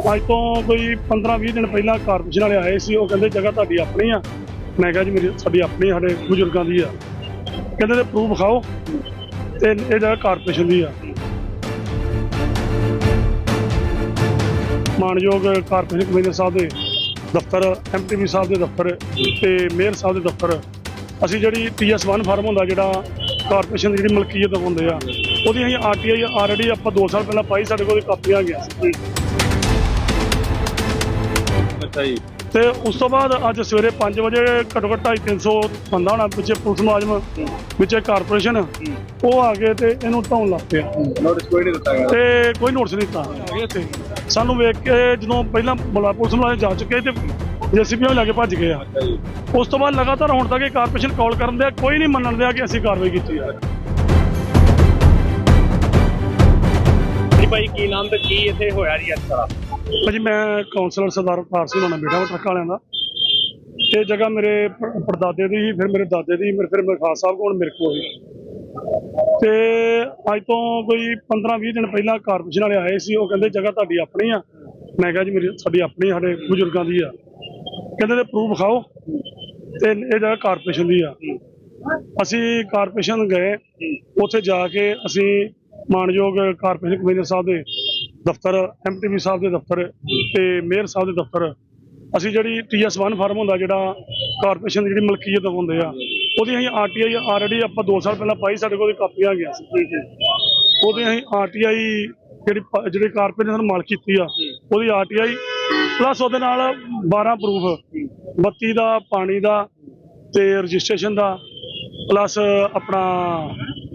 ਅੱਜ ਤੋਂ ਕੋਈ 15-20 ਦਿਨ ਪਹਿਲਾਂ ਕਾਰਪੋਰੇਸ਼ਨ ਵਾਲੇ ਆਏ ਸੀ, ਉਹ ਕਹਿੰਦੇ ਜਗ੍ਹਾ ਤੁਹਾਡੀ ਆਪਣੀ ਆ। ਮੈਂ ਕਿਹਾ ਜੀ, ਮੇਰੀ ਸਾਡੀ ਆਪਣੀ ਸਾਡੇ ਬਜ਼ੁਰਗਾਂ ਦੀ ਆ। ਕਹਿੰਦੇ ਤੇ ਪ੍ਰੂਫ ਖਾਓ ਤੇ ਇਹ ਜਗ੍ਹਾ ਕਾਰਪੋਰੇਸ਼ਨ ਦੀ ਆ। ਮਾਨਯੋਗ ਕਾਰਪੋਰੇਸ਼ਨ ਕਮਿਸ਼ਨਰ ਸਾਹਿਬ ਦੇ ਦਫ਼ਤਰ ਐਮਟੀਵੀ ਸਾਹਿਬ ਦੇ ਦਫ਼ਤਰ ਤੇ ਮੇਅਰ ਸਾਹਿਬ ਦੇ ਦਫ਼ਤਰ, ਅਸੀਂ ਜਿਹੜੀ ਟੀਐਸ1 ਫਾਰਮ ਹੁੰਦਾ, ਜਿਹੜਾ ਕਾਰਪੋਰੇਸ਼ਨ ਦੀ ਜਿਹੜੀ ਮਲਕੀਅਤ ਹੁੰਦੇ ਆ ਉਹਦੀ ਅਸੀਂ ਆਰਟੀਆਈ ਆਲਰੇਡੀ ਆਪਾਂ 2 ਸਾਲ ਪਹਿਲਾਂ ਪਾਈ, ਸਾਡੇ ਕੋਲ ਕਾਪੀਆਂ ਗਿਆ ਸੀ। ਅੱਛਾ ਜੀ। ਤੇ ਉਸ ਤੋਂ ਬਾਅਦ ਅੱਜ ਸਵੇਰੇ 5 ਵਜੇ ਘੱਟੋ ਘੱਟ 300 ਬੰਦਾ ਹੋਣਾ ਪਿੱਛੇ ਪੁਲਿਸ ਮੁਲਾਜ਼ਮ ਵਿੱਚੇ ਕਾਰਪੋਰੇਸ਼ਨ ਉਹ ਆ ਗਏ ਤੇ ਇਹਨੂੰ ਢਾਉਣ ਲੱਗ ਪਿਆ। ਨੋਟਿਸ ਕੋਈ ਨਹੀਂ ਦਿੱਤਾ ਗਿਆ। ਤੇ ਕੋਈ ਨੋਟਿਸ ਨਹੀਂ ਦਿੱਤਾ। ਇੱਥੇ ਸਾਨੂੰ ਵੇਖ ਕੇ ਜਦੋਂ ਪਹਿਲਾਂ ਬੁਲਾ ਪੁਲਿਸ ਮੁਲਾਜ਼ਮ ਜਾ ਚੁੱਕੇ ਤੇ ਜੇਸੀਬੀ ਨੂੰ ਲੈ ਕੇ ਭੱਜ ਗਏ ਆ। ਉਸ ਤੋਂ ਬਾਅਦ ਲਗਾਤਾਰ ਹੁਣ ਤੱਕ ਇਹ ਕਾਰਪੋਰੇਸ਼ਨ ਕਾਲ ਕਰਨ ਦੇ ਕੋਈ ਨਹੀਂ ਮੰਨਣ ਦਿਆ ਕਿ ਅਸੀਂ ਕਾਰਵਾਈ ਕੀਤੀ ਆ। ਜੀ ਭਾਈ ਕੀ ਨਾਮ ਤੇ ਕੀ ਇੱਥੇ ਹੋਇਆ ਜੀ ਅੱਜ ਸਾਰਾ ਭਾਜੀ, ਮੈਂ ਕਾਉਂਸਲਰ ਸਰਦਾਰ ਅਵਤਾਰ ਸਿੰਘ ਹੋਣਾ ਬੇਟਾ ਵਾ ਟਰੱਕ ਵਾਲਿਆਂ ਦਾ। ਇਹ ਜਗ੍ਹਾ ਮੇਰੇ ਪ- ਪੜਦਾਦੇ ਦੀ ਸੀ, ਫਿਰ ਮੇਰੇ ਦਾਦੇ ਦੀ, ਮੇਰੇ, ਫਿਰ ਮੇਰੇ ਖਾਸ ਸਾਹਿਬ ਕੋਲ, ਮੇਰੇ ਕੋਲ ਹੋਈ ਤੇ ਅੱਜ ਤੋਂ ਕੋਈ 15-20 ਦਿਨ ਪਹਿਲਾਂ ਕਾਰਪੋਰੇਸ਼ਨ ਵਾਲੇ ਆਏ ਸੀ, ਉਹ ਕਹਿੰਦੇ ਜਗ੍ਹਾ ਤੁਹਾਡੀ ਆਪਣੀ ਆ। ਮੈਂ ਕਿਹਾ ਜੀ, ਮੇਰੀ, ਸਾਡੀ ਆਪਣੀ ਸਾਡੇ ਬਜ਼ੁਰਗਾਂ ਦੀ ਆ। ਕਹਿੰਦੇ ਤੇ ਪ੍ਰੂਫ ਖਾਓ। ਤੇ ਇਹ ਜਗ੍ਹਾ ਕਾਰਪੋਰੇਸ਼ਨ ਦੀ ਆ। ਅਸੀਂ ਕਾਰਪੋਰੇਸ਼ਨ ਗਏ, ਉੱਥੇ ਜਾ ਕੇ ਅਸੀਂ ਮਾਨਯੋਗ ਕਾਰਪੋਰੇਸ਼ਨ ਕਮਿਸ਼ਨਰ ਸਾਹਿਬ ਦੇ ਦਫ਼ਤਰ ਐਮਟੀਵੀ ਸਾਹਿਬ ਦੇ ਦਫ਼ਤਰ ਤੇ ਮੇਅਰ ਸਾਹਿਬ ਦੇ ਦਫ਼ਤਰ। ਅਸੀਂ ਜਿਹੜੀ ਟੀਐਸ1 ਫਾਰਮ ਹੁੰਦਾ, ਜਿਹੜਾ ਕਾਰਪੋਰੇਸ਼ਨ ਦੀ ਜਿਹੜੀ ਮਲਕੀਅਤ ਹੁੰਦੇ ਆ, ਉਹਦੀ ਅਸੀਂ ਆਰਟੀਆਈ ਆਲਰੇਡੀ ਆਪਾਂ 2 ਸਾਲ ਪਹਿਲਾਂ ਪਾਈ, ਸਾਡੇ ਕੋਲ ਕਾਪੀਆਂ ਗਿਆ ਸੀ ਉਹਦੇ ਅਸੀਂ ਆਰਟੀਆਈ ਜਿਹੜੀ ਪ- ਜਿਹੜੀ ਕਾਰਪੋਰੇਸ਼ਨ ਨੇ ਮਾਲ ਕੀਤੀ ਆ, ਉਹਦੀ ਆਰਟੀਆਈ ਪਲੱਸ ਉਹਦੇ ਨਾਲ 12 ਪ੍ਰੂਫ ਬੱਤੀ ਦਾ, ਪਾਣੀ ਦਾ ਤੇ ਰਜਿਸਟ੍ਰੇਸ਼ਨ ਦਾ ਪਲੱਸ ਆਪਣਾ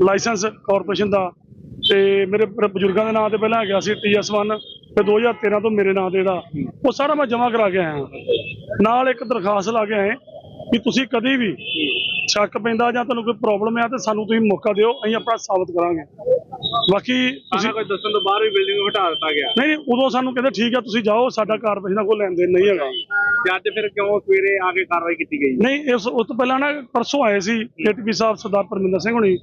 ਲਾਇਸੈਂਸ ਕਾਰਪੋਰੇਸ਼ਨ ਦਾ। ਤੇ ਮੇਰੇ ਬਜ਼ੁਰਗਾਂ ਦੇ ਨਾਂ ਤੇ ਪਹਿਲਾਂ ਹੈਗਾ ਸੀ ਟੀਐਸ1 ਤੇ 2013 ਤੋਂ ਮੇਰੇ ਨਾਂ ਤੇ ਜਿਹੜਾ ਉਹ ਸਾਰਾ ਮੈਂ ਜਮ੍ਹਾਂ ਕਰਾ ਕੇ ਆਇਆ। ਨਾਲ ਇੱਕ ਦਰਖਾਸਤ ਲਾ ਕੇ ਆਏ ਕਿ ਤੁਸੀਂ ਕਦੀ ਵੀ ਸ਼ੱਕ ਪੈਂਦਾ ਜਾਂ ਤੁਹਾਨੂੰ ਕੋਈ ਪ੍ਰੋਬਲਮ ਹੈ ਤੇ ਸਾਨੂੰ ਤੁਸੀਂ ਮੌਕਾ ਦਿਓ ਅਸੀਂ ਆਪਣਾ ਸਾਬਤ ਕਰਾਂਗੇ। ਬਾਕੀ ਤੁਸੀਂ ਕੋਈ ਦੱਸਣ ਤੋਂ ਬਾਅਦ ਵੀ ਬਿਲਡਿੰਗ ਹਟਾ ਦਿੱਤਾ ਗਿਆ। ਨਹੀਂ ਨਹੀਂ ਉਦੋਂ ਸਾਨੂੰ ਕਹਿੰਦੇ ਠੀਕ ਹੈ ਤੁਸੀਂ ਜਾਓ ਸਾਡਾ ਕਾਰਪੋਰੇਸ਼ਨ ਨਾਲ ਕੋਈ ਲੈਣ ਦੇਣ ਨਹੀਂ ਹੈਗਾ। ਤੇ ਅੱਜ ਫਿਰ ਕਿਉਂ ਸਵੇਰੇ ਆ ਕੇ ਕਾਰਵਾਈ ਕੀਤੀ ਗਈ? ਨਹੀਂ ਇਸ ਉਸ ਤੋਂ ਪਹਿਲਾਂ ਨਾ ਪਰਸੋਂ ਆਏ ਸੀ ਏਟੀਪੀ ਸਾਹਿਬ ਸਰਦਾਰ ਪਰਮਿੰਦਰ ਸਿੰਘ ਹੁਣੀ।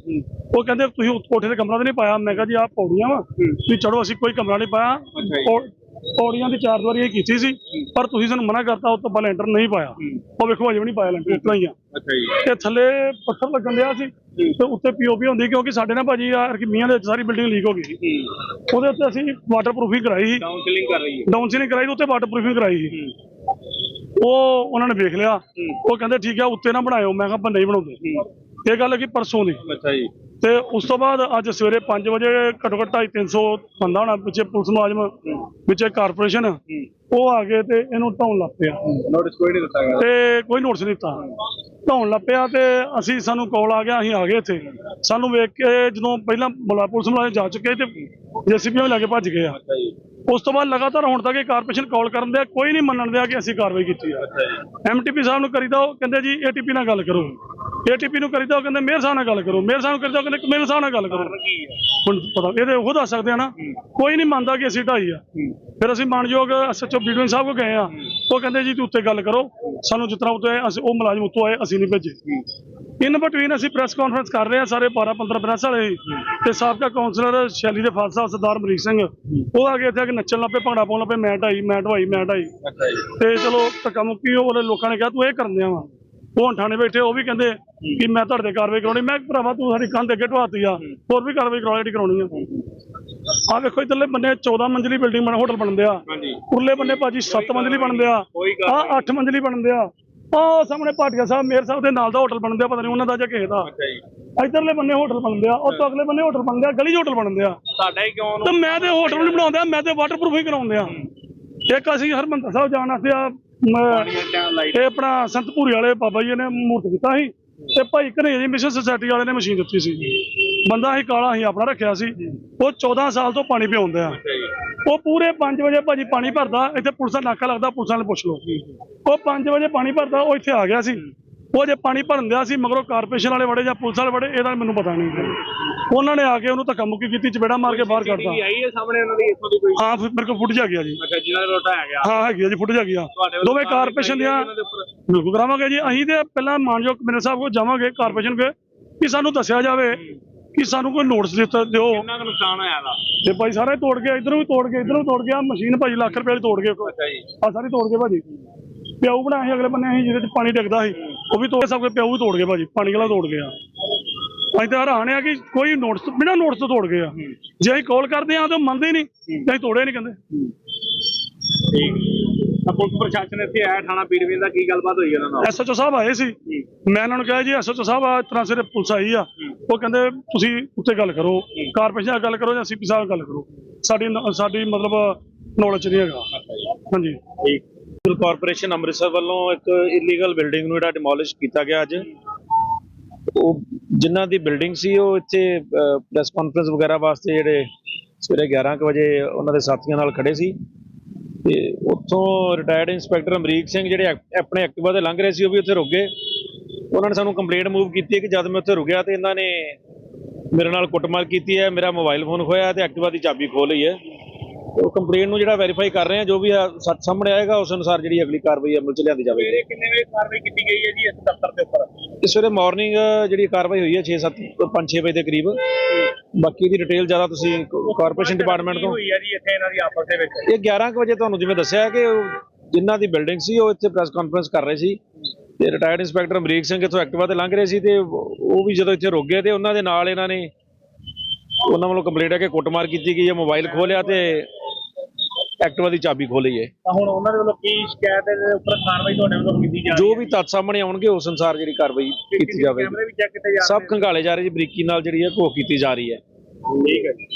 ਉਹ ਕਹਿੰਦੇ ਤੁਸੀਂ ਉੱਥੇ ਕੋਠੇ ਤੇ ਕਮਰਾ ਤੇ ਨਹੀਂ ਪਾਇਆ? ਮੈਂ ਕਿਹਾ ਜੀ ਆਹ ਪੌੜੀਆਂ ਵਾ। ਤੁਸੀਂ ਚੜੋ ਅਸੀਂ ਕੋਈ ਕਮਰਾ ਨਹੀਂ ਪਾਇਆ। ਪੌੜੀਆਂ ਦੀ ਚਾਰ ਦੀਵਾਰੀ ਇਹ ਕੀਤੀ ਸੀ ਪਰ ਤੁਸੀਂ ਸਾਨੂੰ ਮਨਾ ਕਰਤਾ ਉਸ ਤੋਂ ਪਹਿਲਾਂ ਲੈਂਟਰ ਨਹੀਂ ਪਾਇਆ। ਉਹ ਵੇਖੋ ਅਜੇ ਵੀ ਨਹੀਂ ਪਾਇਆ ਲੈਂਟਰ ਉਤਨਾ ਹੀ ਆ। ਅੱਛਾ ਜੀ। ਤੇ ਥੱਲੇ ਪੱਥਰ ਲੱਗਣ ਡਿਆ ਸੀ ਤੇ ਉੱਤੇ ਪੀਓਪੀ ਹੁੰਦੀ ਕਿਉਂਕਿ ਸਾਡੇ ਨਾਲ ਭਾਜੀ ਆ ਕਿ ਮੀਆਂ ਦੇ ਵਿੱਚ ਸਾਰੀ ਬਿਲਡਿੰਗ ਲੀਕ ਹੋ ਗਈ ਸੀ। ਉਹਦੇ ਉੱਤੇ ਅਸੀਂ ਵਾਟਰ ਪ੍ਰੂਫਿੰਗ ਕਰਾਈ ਸੀ। ਕਾਉਂਸਲਿੰਗ ਕਰ ਰਹੀ ਹੈ ਡਾਊਨ ਸੀਲਿੰਗ ਕਰਾਈ ਤੇ ਉੱਤੇ ਵਾਟਰ ਪ੍ਰੂਫਿੰਗ ਕਰਾਈ ਸੀ। ਉਹ ਉਹਨਾਂ ਨੇ ਵੇਖ ਲਿਆ। ਉਹ ਕਹਿੰਦੇ ਠੀਕ ਹੈ ਉੱਤੇ ਨਾ ਬਣਾਇਓ। ਮੈਂ ਕਿਹਾ ਆਪਾਂ ਨਹੀਂ ਬਣਾਉਂਦੇ। ਇਹ ਗੱਲ ਕਿ ਪਰਸੋਂ ਦੀ। ਅੱਛਾ ਜੀ। ਤੇ ਉਸ ਤੋਂ ਬਾਅਦ ਅੱਜ ਸਵੇਰੇ 5 ਵਜੇ ਘੱਟੋ ਘੱਟ 350 ਬੰਦਾ ਹੋਣਾ ਪਿੱਛੇ ਪੁਲਿਸ ਮੁਲਾਜ਼ਮ ਵਿੱਚੇ ਕਾਰਪੋਰੇਸ਼ਨ ਉਹ ਆ ਗਏ ਤੇ ਇਹਨੂੰ ਢਾਉਣ ਲੱਗ ਪਿਆ। ਨੋਟਿਸ ਕੋਈ ਨਹੀਂ ਦਿੱਤਾ ਗਿਆ ਤੇ ਕੋਈ ਨੋਟਿਸ ਨਹੀਂ ਦਿੱਤਾ। ਢਾਉਣ ਲੱਗ ਪਿਆ ਤੇ ਅਸੀਂ ਸਾਨੂੰ ਕਾਲ ਆ ਗਿਆ ਅਸੀਂ ਆ ਗਏ ਇੱਥੇ। ਸਾਨੂੰ ਵੇਖ ਕੇ ਜਦੋਂ ਪਹਿਲਾਂ ਬੁਲਾ ਪੁਲਿਸ ਮੁਲਾਜ਼ਮ ਜਾ ਚੁੱਕੇ ਤੇ ਜੇਸੀਬੀ ਨੂੰ ਲੈ ਕੇ ਭੱਜ ਗਏ ਆ। ਉਸ ਤੋਂ ਬਾਅਦ ਲਗਾਤਾਰ ਹੁਣ ਤੱਕ ਇਹ ਕਾਰਪੋਰੇਸ਼ਨ ਕਾਲ ਕਰਨ ਦੇ ਕੋਈ ਨਹੀਂ ਮੰਨਣ ਦਿਆ ਕਿ ਅਸੀਂ ਕਾਰਵਾਈ ਕੀਤੀ ਆ। ਐਮਟੀਪੀ ਸਾਹਿਬ ਨੂੰ ਕਰੀਦਾ ਉਹ ਕਹਿੰਦੇ ਜੀ ਏਟੀਪੀ ਨਾਲ ਗੱਲ ਕਰੋ। ਏਟੀਪੀ ਨੂੰ ਕਰੀਦਾ ਉਹ ਕਹਿੰਦੇ ਮੇਅਰ ਸਾਹਿਬ ਨਾਲ ਗੱਲ ਕਰੋ। ਮੇਅਰ ਸਾਹਿਬ ਨੂੰ ਕਰੀਦਾ ਉਹ ਕਹਿੰਦੇ ਕਮਿਸ਼ਨਰ ਸਾਹਿਬ ਨਾਲ ਗੱਲ ਕਰੋ। ਕੀ ਹੁਣ ਪਤਾ ਇਹਦੇ ਉਹ ਦੱਸ ਸਕਦੇ ਆ ਨਾ। ਕੋਈ ਨਹੀਂ ਮੰਨਦਾ ਕਿ ਅਸੀਂ ਢਾਈ ਆ। ਫਿਰ ਅਸੀਂ ਮਾਨਯੋਗ ਐਸਐਚਓ ਬੀਡਵਨ ਸਾਹਿਬ ਕੋ ਗਏ ਆ। ਉਹ ਕਹਿੰਦੇ ਜੀ ਤੂੰ ਉੱਤੇ ਗੱਲ ਕਰੋ। ਸਾਨੂੰ ਤਰ੍ਹਾਂ ਉੱਤੇ ਅਸੀਂ ਉਹ ਮੁਲਾਜ਼ਮ ਉੱਤੋਂ ਆਏ ਅਸੀਂ ਨਹੀਂ ਭੇਜੇ। ਇਨ ਬਿਟਵੀਨ ਅਸੀਂ ਪ੍ਰੈਸ ਕਾਨਫਰੰਸ ਕਰ ਰਹੇ ਆ ਸਾਰੇ 12 15 ਪ੍ਰੈਸ ਵਾਲੇ ਤੇ ਸਾਬਕਾ ਕਾਉਂਸਲਰ ਸ਼ੈਲੀ ਦੇ ਸਾਹਿਬ ਸਰਦਾਰ ਮਰੀਕ ਸਿੰਘ ਉਹ ਆ ਕੇ ਇੱਥੇ ਆ ਕੇ ਨੱਚਣ ਲੱਪੇ ਭੰਗੜਾ ਪਾਉਣ ਲੱਪੇ ਮੈਂ ਢਾਈ ਮੈਂ ਢਵਾਈ ਮੈਂ ਢਾਈ। ਤੇ ਚਲੋ ਧੱਕਾ ਮੁੱਕੀ ਉਹਦੇ ਲੋਕਾਂ ਨੇ ਕਿਹਾ ਤੂੰ ਇਹ ਕਰਨ ਦਿਆਂ ਵਾ। ਉਹ ਥਾਣੇ ਬੈਠੇ ਉਹ ਵੀ ਕਹਿੰਦੇ ਕਿ ਮੈਂ ਤੁਹਾਡੇ ਤੇ ਕਾਰਵਾਈ ਕਰਾਉਣੀ। ਮੈਂ ਕਿਹਾ ਭਰਾਵਾ ਤੂੰ ਸਾਡੀ ਕੰਧ ਅੱਗੇ ਢਵਾਤੀ ਆ। ਹੋਰ ਵੀ ਕਾਰਵਾਈ ਕਰਾਉਣੀ ਕਰਾਉਣੀ ਆ। ਆ ਵੇਖੋ ਇਧਰਲੇ ਬੰਨੇ 14 ਮੰਜ਼ਲੀ ਬਿਲਡਿੰਗ ਬਣ ਹੋਟਲ ਬਣਦੇ ਆ। ਉਰਲੇ ਬੰਨੇ ਭਾਜੀ 7 ਮੰਜ਼ਲੀ ਬਣਦੇ ਆ। ਆ 8 ਮੰਜ਼ਲੀ ਬਣਦੇ ਆ। ਉਹ ਸਾਹਮਣੇ ਭਾਟੀਆ ਸਾਹਿਬ ਮੇਰ ਸਾਹਿਬ ਦੇ ਨਾਲ ਦਾ ਹੋਟਲ ਬਣਦੇ ਆ ਪਤਾ ਨਹੀਂ ਉਹਨਾਂ ਦਾ ਜਾਂ ਕਿਸੇ ਦਾ। ਅੱਛਾ ਜੀ। ਇਧਰਲੇ ਬੰਨੇ ਹੋਟਲ ਬਣਦੇ ਆ ਉਹ ਤੋਂ ਅਗਲੇ ਬੰਨੇ ਹੋਟਲ ਬਣਦੇ ਆ ਗਲੀ 'ਚ ਹੋਟਲ ਬਣਦੇ ਆ। ਤੁਹਾਡਾ ਹੀ ਕਿਉਂ ਤੇ ਮੈਂ ਤੇ ਹੋਟਲ ਨਹੀਂ ਬਣਾਉਂਦੇ ਆ ਮੈਂ ਤੇ ਵਾਟਰਪ੍ਰੂਫ ਹੀ ਕਰਾਉਂਦੇ ਆ। ਇੱਕ ਅਸੀਂ ਹਰਮੰਦਰ ਸਾਹਿਬ ਜਾਣ ਵਾਸਤੇ ਆ ਮ- ਇਹ ਆਪਣਾ ਸੰਤਪੂਰੀ ਵਾਲੇ ਬਾਬਾ ਜੀ ਨੇ ਮੂਰਤ ਕੀਤਾ ਸੀ ਤੇ ਭਾਈ ਘਨੇਜੀ ਮਿਸ਼ਨ ਸੁਸਾਇਟੀ ਵਾਲੇ ਨੇ ਮਸ਼ੀਨ ਦਿੱਤੀ ਸੀ। ਬੰਦਾ ਅਸੀਂ ਕਾਲਾ ਅਸੀਂ ਆਪਣਾ ਰੱਖਿਆ ਸੀ। ਉਹ 14 ਸਾਲ ਤੋਂ ਪਾਣੀ ਪਿਆਉਂਦਾ ਆ। ਜੀ ਉਹ ਪੂਰੇ 5 ਵਜੇ ਭਾਜੀ ਪਾਣੀ ਭਰਦਾ ਇੱਥੇ ਪੁਲਿਸ ਦਾ ਨਾਕਾ ਲੱਗਦਾ ਪੁਲਿਸ ਵਾਲੇ ਪੁੱਛ ਲਓ। ਉਹ 5 ਵਜੇ ਪਾਣੀ ਭਰਦਾ ਉਹ ਇੱਥੇ ਆ ਗਿਆ ਸੀ। ਉਹ ਜੇ ਪਾਣੀ ਭਰਨ ਦਿਆ ਸੀ ਮਗਰੋਂ ਕਾਰਪੋਰੇਸ਼ਨ ਵਾਲੇ ਵੜੇ ਜਾਂ ਪੁਲਿਸ ਵਾਲੇ ਵੜੇ ਇਹਦਾ ਮੈਨੂੰ ਪਤਾ ਨਹੀਂ ਉਹਨਾਂ ਨੇ ਆ ਕੇ ਉਹਨੂੰ ਧੱਕਾ ਮੁੱਕੀ ਕੀਤੀ ਚਪੇੜਾ ਮਾਰ ਕੇ ਬਾਹਰ ਕੱਢਤਾ। ਟੀਵੀ ਆਈ ਹੈ ਸਾਹਮਣੇ ਉਹਨਾਂ ਦੀ ਇੱਥੋਂ ਦੀ ਕੋਈ? ਹਾਂ ਫਿਰ ਮੇਰੇ ਕੋਲ ਫੁੱਟ ਜਾ ਗਿਆ ਜੀ। ਅੱਛਾ ਜਿਹਨਾਂ ਦਾ ਰੋਟਾ ਆ ਗਿਆ ਹਾਂ ਹੈਗੀ ਆ ਜੀ ਫੁੱਟ ਜਾ ਗਿਆ। ਵੱਲੋਂ ਦੋਵੇਂ ਕਾਰਪੋਰੇਸ਼ਨ ਦੀਆਂ? ਬਿਲਕੁਲ ਕਰਾਵਾਂਗੇ ਜੀ। ਅਸੀਂ ਤੇ ਪਹਿਲਾਂ ਮਾਨਯੋਗ ਕਮਿਸ਼ਨਰ ਸਾਹਿਬ ਕੋਲ ਜਾਵਾਂਗੇ ਕਾਰਪੋਰੇਸ਼ਨ ਕੋਲ ਕਿ ਸਾਨੂੰ ਦੱਸਿਆ ਜਾਵੇ ਕਿ ਸਾਨੂੰ ਕੋਈ ਨੋਟਿਸ ਦਿੱਤਾ ਦਿਓ। ਕਿੰਨਾ ਕੁ ਨੁਕਸਾਨ ਹੋਇਆ ਦਾ ਤੇ ਭਾਈ ਸਾਰਾ ਤੋੜ ਗਿਆ ਇਧਰੋਂ ਵੀ ਤੋੜ ਗਿਆ ਇਧਰੋਂ ਤੋੜ ਗਿਆ ਮਸ਼ੀਨ ਭਾਜੀ ਲੱਖ ਰੁਪਏ ਦੀ ਤੋੜ ਗਏ ਅੱਛਾ ਜੀ। ਆ ਸਾਰੀ ਤੋੜ ਗਏ ਭਾਜੀ। ਪਿਆਊ ਬਣਾਇਆ ਸੀ ਅਗਲੇ ਬੰਨੇ ਅਸੀਂ ਜਿਹਦੇ ਚ ਪਾਣੀ ਡਿੱਗਦਾ ਸੀ। ਉਹ ਵੀ ਤੋੜ ਸਭ ਕੇ ਪਿਆਊ ਵੀ ਤੋੜ ਗਏ ਭਾਜੀ ਪਾਣੀ ਵਾਲਾ ਤੋੜ ਗਿਆ। ਅਸੀਂ ਤਾਂ ਹੈਰਾਨ ਆ ਕਿ ਕੋਈ ਨੋਟਿਸ ਬਿਨਾਂ ਨੋਟਿਸ ਤੋਂ ਤੋੜ ਗਏ ਆ। ਜੇ ਅਸੀਂ ਕਾਲ ਕਰਦੇ ਆ ਤਾਂ ਮੰਨਦੇ ਨਹੀਂ ਅਸੀਂ ਤੋੜੇ ਨਹੀਂ ਕਹਿੰਦੇ। ਠੀਕ। ਤਾਂ ਪੁਲਿਸ ਪ੍ਰਸ਼ਾਸਨ ਇੱਥੇ ਆਇਆ ਥਾਣਾ ਪੀੜਵੀਂ ਦਾ ਕੀ ਗੱਲਬਾਤ ਹੋਈ ਉਹਨਾਂ ਨਾਲ? ਐਸਐਚਓ ਸਾਹਿਬ ਆਏ ਸੀ। ਮੈਂ ਇਹਨਾਂ ਨੂੰ ਕਿਹਾ ਜੀ ਐਸਐਚਓ ਸਾਹਿਬ ਆ ਇਸ ਤਰ੍ਹਾਂ ਸਿਰੇ ਪੁਲਿਸ ਆਈ ਆ। ਉਹ ਕਹਿੰਦੇ ਤੁਸੀਂ ਉੱਤੇ ਗੱਲ ਕਰੋ। ਕਾਰਪੋਰੇਸ਼ਨ ਨਾਲ ਗੱਲ ਕਰੋ ਜਾਂ ਸੀਪੀ ਸਾਹਿਬ ਨਾਲ ਗੱਲ ਕਰੋ। ਸਾਡੀ ਸਾਡੀ ਮਤਲਬ ਨੌਲੇਜ ਨਹੀਂ ਹੈਗਾ। ਹਾਂਜੀ। ਠੀਕ। ਕਾਰਪੋਰੇਸ਼ਨ ਅੰਮ੍ਰਿਤਸਰ ਵੱਲੋਂ ਇੱਕ ਇਲੀਗਲ ਬਿਲਡਿੰਗ ਨੂੰ ਜਿਹੜਾ ਡਿਮੋਲਿਸ਼ ਕੀਤਾ ਗਿਆ ਅੱਜ। ਉਹ ਜਿਨ੍ਹਾਂ ਦੀ ਬਿਲਡਿੰਗ ਸੀ, ਉਹ ਇੱਥੇ ਪ੍ਰੈਸ ਕਾਨਫਰੰਸ ਵਗੈਰਾ ਵਾਸਤੇ ਜਿਹੜੇ ਸਵੇਰੇ 11 ਕੁ ਵਜੇ ਉਹਨਾਂ ਦੇ ਸਾਥੀਆਂ ਨਾਲ ਖੜੇ ਸੀ। ਤੇ ਉੱਥੋਂ ਰਿਟਾਇਰਡ ਇੰਸਪੈਕਟਰ ਅਮਰੀਕ ਸਿੰਘ ਜਿਹੜੇ ਐਕ- ਆਪਣੇ ਐਕਟਿਵਾ ਤੇ ਲੰਘ ਰਹੇ ਸੀ, ਉਹ ਵੀ ਉੱਥੇ ਰੁਕ ਗਏ। ਉਹਨਾਂ ਨੇ ਸਾਨੂੰ ਕੰਪਲੇਂਟ ਮੂਵ ਕੀਤੀ ਕਿ ਜਦ ਮੈਂ ਉੱਥੇ ਰੁਕਿਆ ਤੇ ਇਹਨਾਂ ਨੇ ਮੇਰੇ ਨਾਲ ਕੁੱਟਮਾਰ ਕੀਤੀ ਹੈ, ਮੇਰਾ ਮੋਬਾਈਲ ਫੋਨ ਖੋਇਆ ਤੇ ਐਕਟਿਵਾ ਦੀ ਚਾਬੀ ਖੋਹ ਲਈ ਹੈ। ਉਹ ਕੰਪਲੇਂਟ ਨੂੰ ਜਿਹੜਾ ਵੈਰੀਫਾਈ ਕਰ ਰਹੇ ਆ ਜੋ ਵੀ ਆ ਸੱਚ ਸਾਹਮਣੇ ਆਏਗਾ ਉਸ ਅਨੁਸਾਰ ਜਿਹੜੀ ਅਗਲੀ ਕਾਰਵਾਈ ਅਮਲ ਚ ਲਿਆਂਦੀ ਜਾਵੇਗੀ। ਸਵੇਰੇ ਕਿੰਨੇ ਵਜੇ ਕਾਰਵਾਈ ਕੀਤੀ ਗਈ ਹੈ ਜੀ ਇਸ ਦਫ਼ਤਰ ਦੇ ਉੱਪਰ? ਇਸ ਵੇਲੇ ਮਾਰਨਿੰਗ ਜਿਹੜੀ ਕਾਰਵਾਈ ਹੋਈ ਹੈ 6 7 5 6 ਵਜੇ ਦੇ ਕਰੀਬ। ਬਾਕੀ ਦੀ ਡਿਟੇਲ ਜ਼ਿਆਦਾ ਤੁਸੀਂ ਕਾਰਪੋਰੇਸ਼ਨ ਡਿਪਾਰਟਮੈਂਟ ਤੋਂ ਹੋਈ ਹੈ ਜੀ ਇੱਥੇ ਇਹਨਾਂ ਦੀ ਆਪਸ ਦੇ ਵਿੱਚ। ਇਹ 11 ਕੁ ਵਜੇ ਤੁਹਾਨੂੰ ਜਿਵੇਂ ਦੱਸਿਆ ਕਿ ਜਿਨ੍ਹਾਂ ਦੀ ਬਿਲਡਿੰਗ ਸੀ ਉਹ ਇੱਥੇ ਪ੍ਰੈਸ ਕਾਨਫਰੰਸ ਕਰ ਰਹੇ ਸੀ। ਤੇ ਰਿਟਾਇਰਡ ਇੰਸਪੈਕਟਰ ਅਮਰੀਕ ਸਿੰਘ ਇੱਥੋਂ ਐਕਟਿਵਾ ਤੇ ਲੰਘ ਰਹੇ ਸੀ ਤੇ ਉਹ ਵੀ ਜਦੋਂ ਇੱਥੇ ਰੁਕ ਗਏ ਤੇ ਉਹਨਾਂ ਦੇ ਨਾਲ ਇਹਨਾਂ ਨੇ ਉਹਨਾਂ ਵੱਲੋਂ ਕੰਪਲੇਂਟ ਹੈ ਕਿ ਕੁੱਟਮਾਰ ਕੀਤੀ ਗਈ ਹੈ ਮੋਬਾਈਲ ਖੋਲਿਆ ਤੇ ਐਕਟਿਵਾ ਦੀ ਚਾਬੀ ਖੋਹ ਲਈ ਹੈ ਤਾਂ ਹੁਣ ਉਹਨਾਂ ਦੇ ਵੱਲੋਂ ਕੀ ਸ਼ਿਕਾਇਤ ਦੇ ਉੱਪਰ ਕਾਰਵਾਈ ਤੁਹਾਡੇ ਵੱਲੋਂ ਕੀਤੀ ਜਾ ਰਹੀ ਜੋ ਵੀ ਤੱਥ ਸਾਹਮਣੇ ਆਉਣਗੇ ਉਸ ਅਨੁਸਾਰ ਜਿਹੜੀ ਕਾਰਵਾਈ ਕੀਤੀ ਜਾਵੇਗੀ। ਕੈਮਰੇ ਵੀ ਚੈੱਕ ਕੀਤੇ ਜਾ ਸਭ ਖੰਗਾਲੇ ਜਾ ਰਹੇ ਜੀ ਬਰੀਕੀ ਨਾਲ ਜਿਹੜੀ ਹੈ ਘੋਖ ਕੀਤੀ ਜਾ ਰਹੀ ਹੈ। ਠੀਕ ਹੈ ਜੀ।